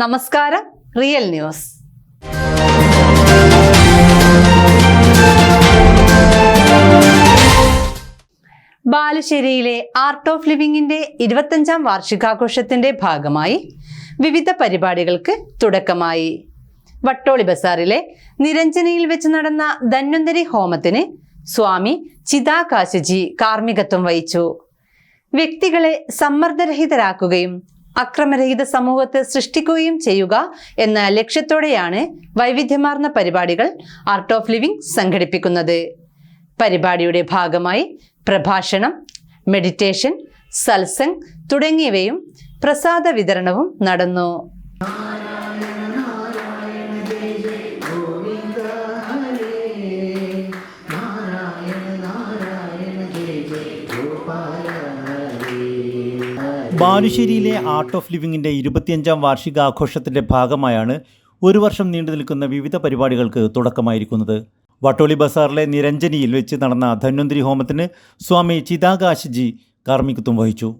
നമസ്കാരം real news. ബാലുശ്ശേരിയിലെ art of ലിവിംഗിന്റെ ഇരുപത്തഞ്ചാം വാർഷികാഘോഷത്തിന്റെ ഭാഗമായി വിവിധ പരിപാടികൾക്ക് തുടക്കമായി. വട്ടോളി ബസാറിലെ നിരഞ്ജനയിൽ വെച്ച് നടന്ന ധന്വന്തരി ഹോമത്തിന് സ്വാമി ചിതാകാശജി കാർമ്മികത്വം വഹിച്ചു. വ്യക്തികളെ സമ്മർദ്ദരഹിതരാക്കുകയും അക്രമരഹിത സമൂഹത്തെ സൃഷ്ടിക്കുകയും ചെയ്യുക എന്ന ലക്ഷ്യത്തോടെയാണ് വൈവിധ്യമാർന്ന പരിപാടികൾ ആർട്ട് ഓഫ് ലിവിംഗ് സംഘടിപ്പിക്കുന്നത്. പരിപാടിയുടെ ഭാഗമായി പ്രഭാഷണം മെഡിറ്റേഷൻ സത്സംഗ് തുടങ്ങിയവയും പ്രസാദ വിതരണവും നടന്നു. ബാലുശ്ശേരിയിലെ ആർട്ട് ഓഫ് ലിവിങ്ങിന്റെ ഇരുപത്തിയഞ്ചാം വാർഷികാഘോഷത്തിന്റെ ഭാഗമായാണ് ഒരു വർഷം നീണ്ടു നിൽക്കുന്ന വിവിധ പരിപാടികൾക്ക് തുടക്കമായിരിക്കുന്നത്. വട്ടോളി ബസാറിലെ നിരഞ്ജനിയിൽ വെച്ച് നടന്ന ധന്വന്തിരി ഹോമത്തിന് സ്വാമി ചിതാകാശ്ജി കാർമ്മികത്വം വഹിച്ചു.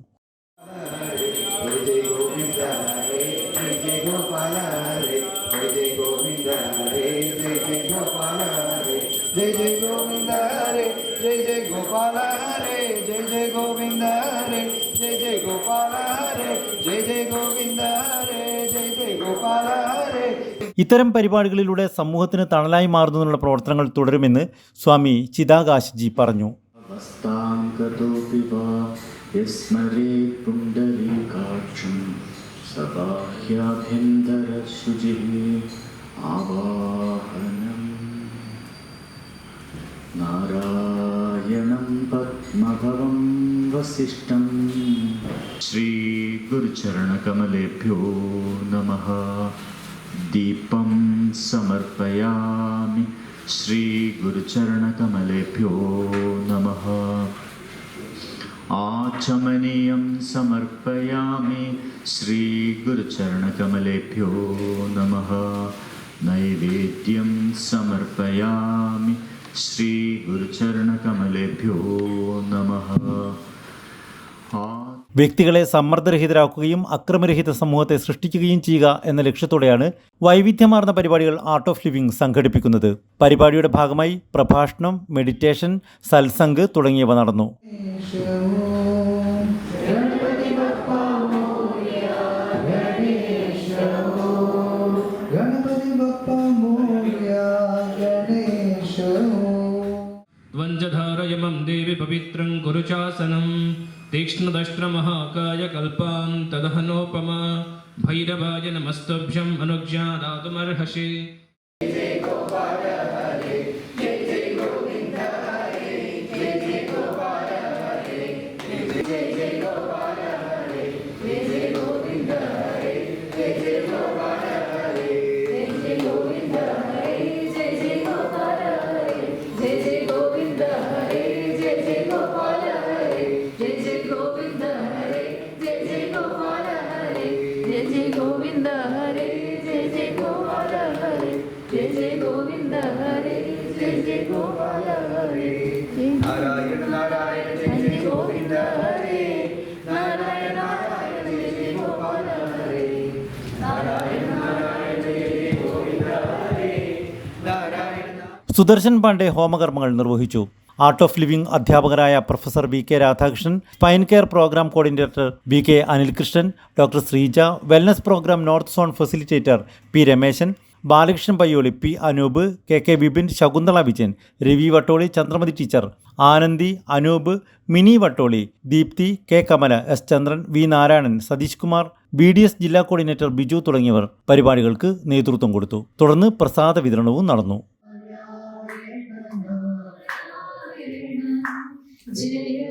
ജയ ജയ ഗോവിന്ദ जय जय गोपाल हरे जय जय गोविंद हरे जय जय गोपाल हरे जय जय गोविंद हरे जय जय गोपाल हरे ഇത്തരം പരിപാടികളിലൂടെ സമൂഹത്തിന് തണലായി മാറുന്നതിനുള്ള പ്രവർത്തനങ്ങൾ തുടരുമെന്ന് സ്വാമി ചിതാകാശജി പറഞ്ഞു अवस्थां गतोऽपि नारायणं पद्मभवं वसिष्ठं श्रीगुरुचरणकमलेभ्यो नमः दीपं समर्पयामि श्रीगुरुचरणकमलेभ्यो नमः आचमनीयं समर्पयामि श्रीगुरुचरणकमलेभ्यो नमः नैवेद्यं समर्पयामि ശ്രീഗുരുചരണകമലേഭ്യോ നമ. വ്യക്തികളെ സമ്മർദ്ദരഹിതരാക്കുകയും അക്രമരഹിത സമൂഹത്തെ സൃഷ്ടിക്കുകയും ചെയ്യുക എന്ന ലക്ഷ്യത്തോടെയാണ് വൈവിധ്യമാർന്ന പരിപാടികൾ ആർട്ട് ഓഫ് ലിവിംഗ് സംഘടിപ്പിക്കുന്നത്. പരിപാടിയുടെ ഭാഗമായി പ്രഭാഷണം മെഡിറ്റേഷൻ സത്സംഗ് തുടങ്ങിയവ നടന്നു. द्वन्द्वधारयमं देवि पवित्रं कुरु चासनं तीक्ष्णदष्ट्रमहाकाय कल्पां तदहनोपमा भैरवाय नमस्तभ्यम् अनुज्ञादातुमर्हसि। സുദർശൻ പാണ്ഡെ ഹോമകർമ്മങ്ങൾ നിർവഹിച്ചു. ആർട്ട് ഓഫ് ലിവിംഗ് അധ്യാപകരായ professor V K Radhakrishnan spine care programme coordinator V K Anilkrishnan doctor Sreeja wellness programme north zone facilitator P Rameshan Balakrishnan Payyoli P. Anoop K. K. Bipin Shakuntala Vijayan Ravi Vattoli Chandramathi teacher Anandi Anoop Mini Vattoli Deepthi K. Kamala S. Chandran V. Narayanan Satheesh Kumar B. D. S ജില്ലാ coordinator Biju തുടങ്ങിയവർ പരിപാടികൾക്ക് നേതൃത്വം കൊടുത്തു. തുടർന്ന് പ്രസാദ വിതരണവും നടന്നു. जय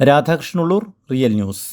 രാധാകൃഷ്ണുള്ളൂർ റിയൽ ന്യൂസ്.